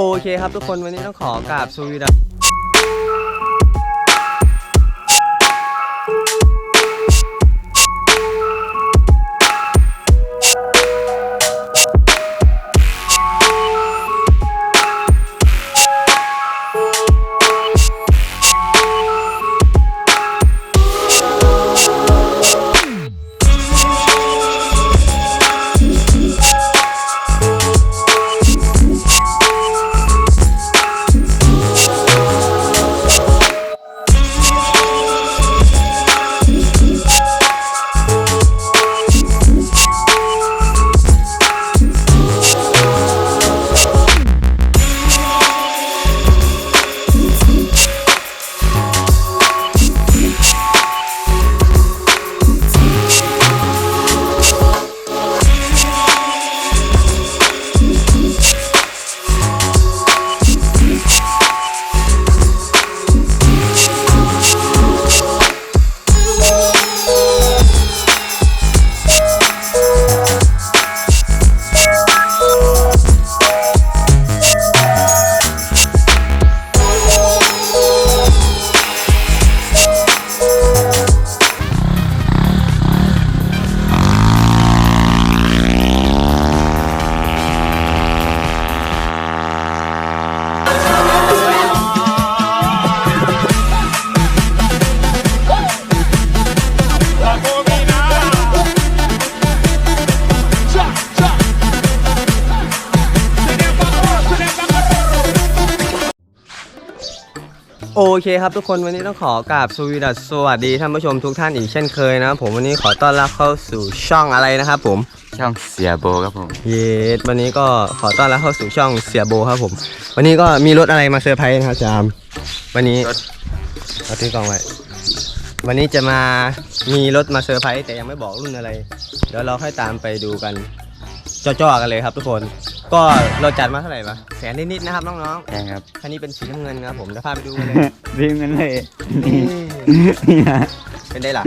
โอเคครับทุกคนวันนี้ต้องขอกราบสวีดัส โอเคครับทุกคนวันนี้ต้องขอกราบสวีดัสสวัสดีท่านผู้ชมทุกท่านอีกเช่นเคยนะครับผมวันนี้ขอต้อนรับเข้าสู่ช่องอะไรนะครับผม ช่องเสียโบครับผม เยสวันนี้ก็ขอต้อนรับเข้าสู่ช่องเสียโบครับผม วันนี้ก็มีรถอะไรมาเซอร์ไพรส์นะครับจาม วันนี้รถ เอาทิ้งกล่องไว้วันนี้จะมามีรถมาเซอร์ไพรส์แต่ยังไม่บอกรุ่นอะไร เดี๋ยวเราค่อยตามไปดูกันจ่อๆกันเลยครับทุกคน ก็เราจัดมาเท่าไหร่ปะแสนนิดๆนะครับน้องใช่ครับๆคันนี้เป็นสีน้ำเงินครับผมเดี๋ยวพาไปดูกันเลยรีบกันเลยนี่นี่นะเป็นได้หรอ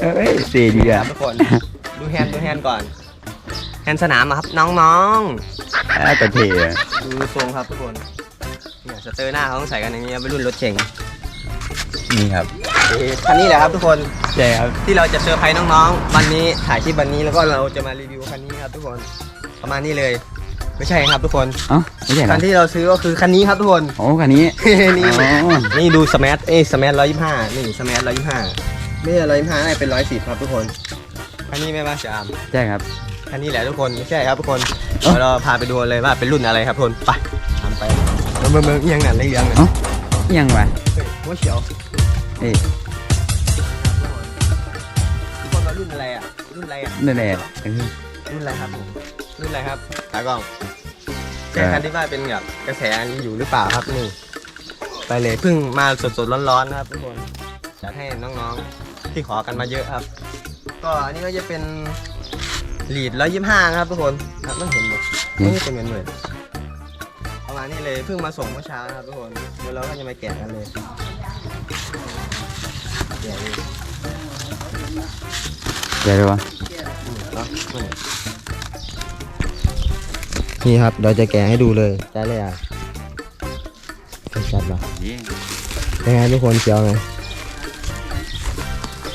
เอ้ยสีดีคอะรับทุกคนดูแฮนด์ดูแฮนด์ก่อน แฮนด์สนามอะครับน้องอะแต่เท่อะๆดูทรงครับทุกคนเนี่ยสเตอร์หน้าเขาต้องใส่กันอย่างนี้ไปรุ่นรถเก่งนี่ครับเอ๊ะคันนี้แหละครับทุกคน ใช่ครับที่เราจะเซอร์ไพรส์น้องๆ วันนี้ถ่ายคลิปวันนี้แล้วก็เราจะมารีวิวคันนี้ครับทุกคนประมาณนี้เลย ไม่ใช่ครับทุกคน เอ้าไม่ใช่เหรคัอนที่เราซื้อก็คือคันนี้ครับทุกคน โอ้คันนี้นี่อ๋อนี่ดูสมาร์ทเอ้สมาร์ทร้อยยี่ห้านี่สมาร์ทร้อยยี่ห้าไม่ใช่ร้อยยี่ห้าน่าจะเป็นร้อยสิบครับทุกคน คันนี้ไม่ว่าจะอามใช่ครับ คันนี้แหละทุกคนไม่ใช่ครับทุกคนเอ้าเดี๋ยวเราพาไปดูเลยว่าเป็นรุ่นอะไรครับทุกคนไปตามไปเบิ่งเบิ่งเบิ่งเอียงนั่นเลยเอียงนั่นเอ้า ยังวะเฮ้ยหัวเขียวเอ้ยทุกคนว่ารุ่นอะไรอะรุ่นอะไรอะนั่นแหละเออรุ่นอะไรครับผม รุ่นอะไรครับตากล้องเอ่ใช่อคันที่ว่าเป็นแบบกระแสอันนี้อยู่หรือเปล่าครับนี่ ไปเลยเพิ่งมาสดๆร้อนๆนะครับทุกคนอยากให้น้องๆที่ขอกันมาเยอะครับ ก็อันนี้ก็จะเป็นลีดร้อยยี่ห้านะครับทุกคนครับไม่เห็นหมดนี่เป็นเหมือนเหมือนประมาณนี้เลยเพิ่งมาส่งเมื่อเช้านะครับทุกคนเดี๋ยวเราก็จะมาแกะกันเลยแกะเลยเดี๋ยวดูวะเนาะนี่ครับเราจะแกะให้ดูเลยได้เลยอะจัดปะนี่ยังไงทุกคนเชียวไหม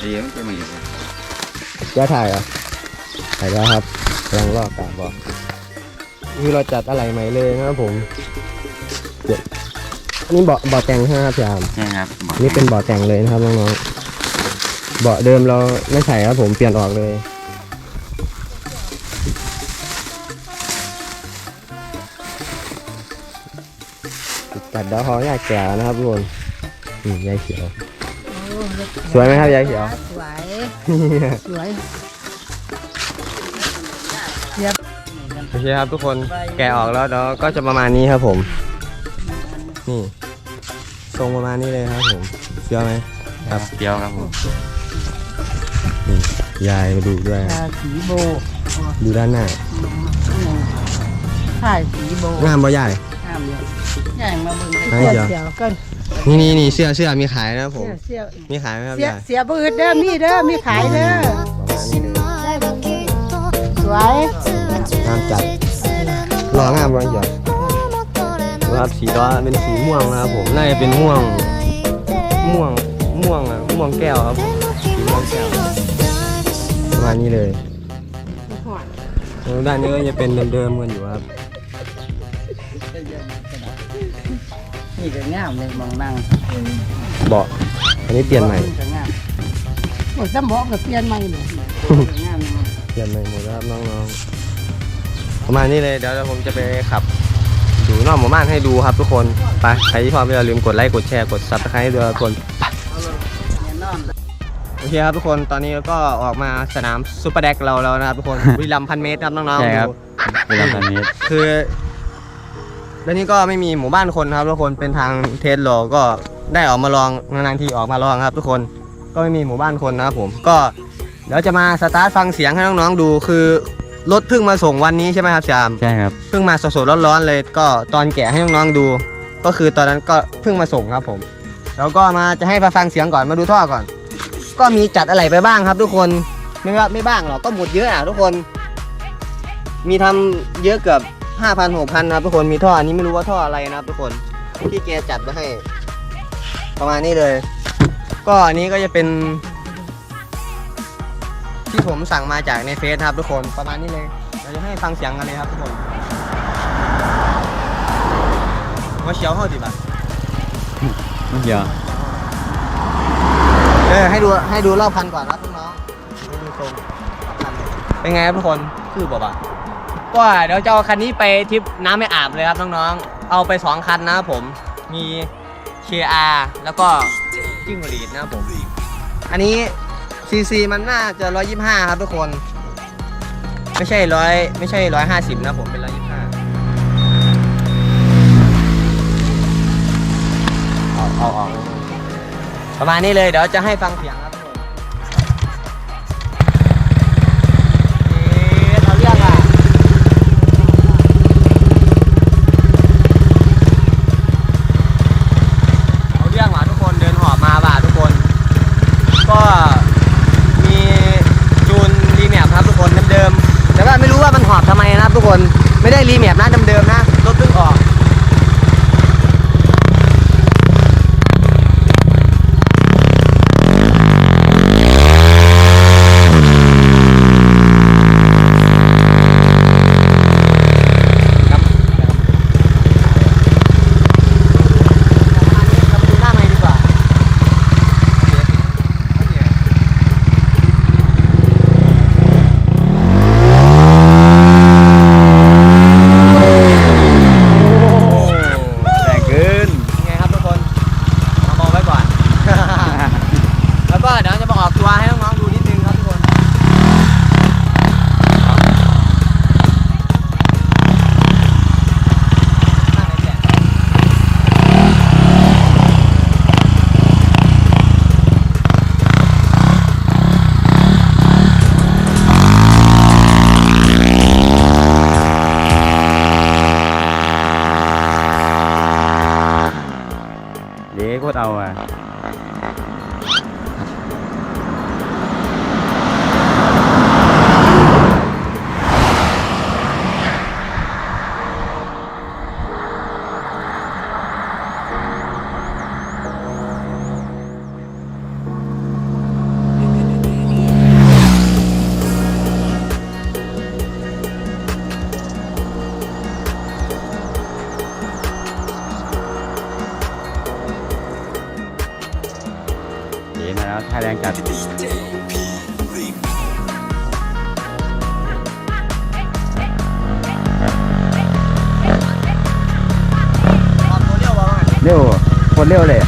เดี๋ยวไม่ใช่มาอยู่จะถ่ายเหรอถ่ายแล้วครับกำลังลอกกาบบอกคือเราจัดอะไรใหม่เลยนะครับผมเดี๋ยวอันนี้เบาะเบาะแต่งใช่ไหมครับพี่อามใช่ครับบอกนี่เป็นเบาะแต่งเลยนะครับน้องๆเบาะเดิมเราไม่ใส่ครับผมเปลี่ยนออกเลย จัดดาวเขาอยากแก่นะครับทุกคนนี่ยายเขียวสวยไหมครับยายเขียว สวย สวย โอเคครับทุกคนแกะออกแล้วเดี๋ยวก็จะประมาณนี้ครับผม นี่ทรงประมาณนี้เลยครับผมเชื่อไหมครับเดียวครับผมนี่ยายมาดูด้วยครับทาสีโบดูด้านหน้าถ่ายสีโบ งามบ่ยาย ห้ามเลยใหญ่มาเบิ่งให้เสียเดี๋ยวเสียวกันนี่นี่นี่เสื้อเสื้อมีขายนะครับผม เสียมีขายไหมครับเสียยายเสียบืดเด้อมีเด้อมีขายเด้อประมาณนี้เลยสวยงามจัดรองามบ่ยายรครับสีล้อเป็นสีม่วงนะครับผมน่าจะเป็นม่วง ม่วง ม่วงอะม่วงแก้วครับสีม่วงแก้วประมาณนี้เลยแล้วด้านนี้ก็จะเป็นเดิมๆกันอยู่ครับ นี่ก็งามเลยมองนั่งเบาะอันนี้เปลี่ยนใหม่ ก็งามหมดสมองก็เปลี่ยนใหม่เลยงามเลยเปลี่ยนใหม่หมดแล้วครับน้องๆ ประมาณนี้เลยเดี๋ยวผมจะไปขับ ดูนอกหมู่บ้านให้ดูครับทุกคน ไป ใครที่ชอบอย่าลืมกดไลค์ กดแชร์ กดซับสไครต์ด้วยครับทุกคนแน่นอนโอเคครับทุกคน ตอนนี้ก็ออกมาสนามซูเปอร์แดกเราแล้วนะครับทุกคนบุรีรัมย์พันเมตรครับน้องๆใช่ครับ ดู เวลาตอนนี้คือ แล้วนี่ก็ไม่มีหมู่บ้านคนครับทุกคนเป็นทางเทสโลก็ได้ออกมาลองนานๆทีออกมาลองครับ ทุกคนก็ไม่มีหมู่บ้านคนนะครับผมก็เดี๋ยวจะมาสตาร์ทฟังเสียงให้น้องๆดูคือรถเพิ่งมาส่งวันนี้ใช่ไหมครับชามใช่ครับเพิ่งมาสดๆร้อนๆเลย ก็ตอนแกะให้น้องๆดู ก็คือตอนนั้นก็เพิ่งมาส่งครับผม แล้วก็มาจะให้มาฟังเสียงก่อนมาดูท่อก่อน ก็มีจัดอะไรไปบ้างครับ ทุกคนไม่ว่าไม่บ้างหรอกก็หมดเยอะอะทุกคน มีทำเยอะเกือบ ห้าพันหกพันครับทุกคนมีท่ออันนี้ไม่รู้ว่าท่ออะไรนะครับทุกคนที่แกจัดมาให้ ประมาณนี้เลย ก็อันนี้ก็จะเป็น ที่ผมสั่งมาจากในเฟซครับทุกคนประมาณนี้เลยเราจะให้ฟังเสียงกันเลยครับทุกคนว่าเชียวเข้าดิบะไม่เกี่ยวเออให้ดูให้ดูรอบคันก่อนครับน้องๆให้ดูตรงรอบคันเป็นไงครับทุกคนคือบอกว่า ก็เดี๋ยวจะเอาคันนี้ไปทริปน้ำไม่อาบเลยครับน้องๆ เอาไปสองคันนะครับผม มี KR แล้วก็จิ้งหรีดนะครับผม อันนี้ซีซีมันน่าจะ 125 ครับทุกคน ไม่ใช่ร้อยไม่ใช่ 150 นะผมเป็น 125 เอาเอาเอาประมาณนี้เลยเดี๋ยวจะให้ฟังเสียงครับ ทุกคนไม่ได้รีแมปนะเดิมๆนะรถเพิ่งออก ตรเอาอะ คนเร็วเลย